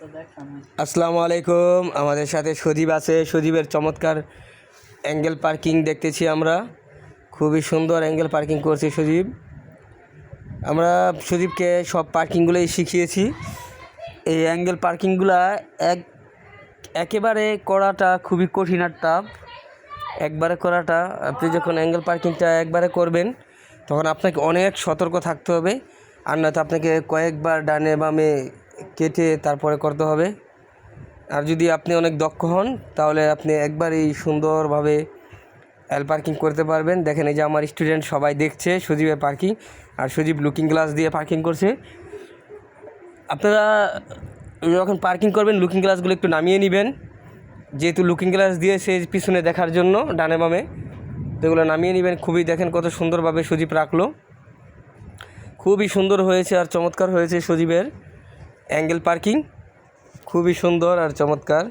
আসসালামু আলাইকুম। আমাদের সাথে সজীব আছে। সজীবের চমৎকার অ্যাঙ্গেল পার্কিং দেখতেছি আমরা। খুবই সুন্দর অ্যাঙ্গেল পার্কিং করছে সজীব। আমরা সজীবকে সব পার্কিংগুলোই শিখিয়েছি। এই অ্যাঙ্গেল পার্কিংগুলা এক একেবারে করাটা খুবই কঠিন আর টাফ একবারে করাটা। আপনি যখন অ্যাঙ্গেল পার্কিংটা একবারে করবেন, তখন আপনাকে অনেক সতর্ক থাকতে হবে। আর নয়তো আপনাকে কয়েকবার ডানে বামে কেটে তারপরে করতে হবে। আর যদি আপনি অনেক দক্ষ হন, তাহলে আপনি একবারই সুন্দরভাবে এল পার্কিং করতে পারবেন। দেখেন এই যে আমার স্টুডেন্ট সবাই দেখছে, সজীবের পার্কিং আর সজীব লুকিং গ্লাস দিয়ে পার্কিং করছে। আপনারা যখন পার্কিং করবেন লুকিং গ্লাসগুলো একটু নামিয়ে নেবেন। যেহেতু লুকিং গ্লাস দিয়ে সে পিছনে দেখার জন্য, ডানে বামে তো এগুলো নামিয়ে নেবেন। খুবই দেখেন কত সুন্দরভাবে সজীব রাখল। খুবই সুন্দর হয়েছে আর চমৎকার হয়েছে সজীবের। অ্যাঙ্গেল পার্কিং খুবই সুন্দর আর চমৎকার।